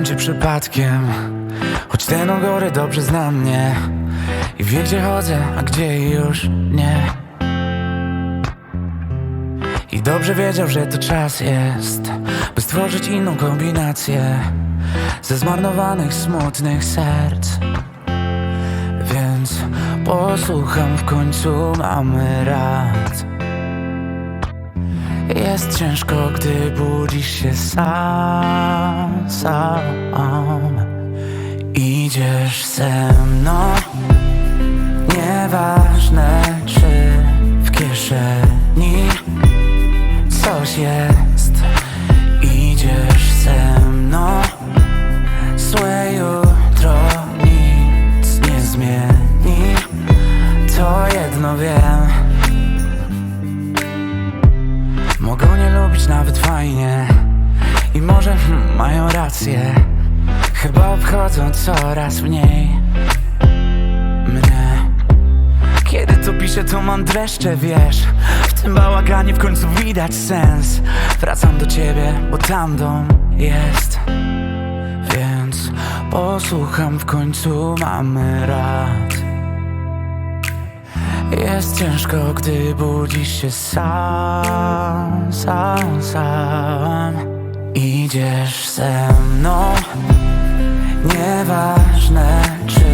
będzie przypadkiem Choć ten u góry dobrze zna mnie I wie gdzie chodzę, a gdzie już nie. I dobrze wiedział, że to czas jest By stworzyć inną kombinację Ze zmarnowanych, smutnych serc. Więc posłucham w końcu mamy rad. Jest ciężko, gdy budzisz się sam, sam. Idziesz ze mną. Nieważne, czy w kieszeni coś jest. Idziesz ze mną. Złe jutro nic nie zmieni. To jedno wiem. Mogą nie lubić nawet fajnie I może hmm, mają rację. Chyba obchodzą coraz mniej. Mnie. Kiedy to piszę to mam dreszcze, wiesz. W tym bałaganie w końcu widać sens. Wracam do ciebie, bo tam dom jest. Więc posłucham w końcu mamy rad. Jest ciężko, gdy budzisz się sam, sam, sam Idziesz ze mną? Nieważne, czy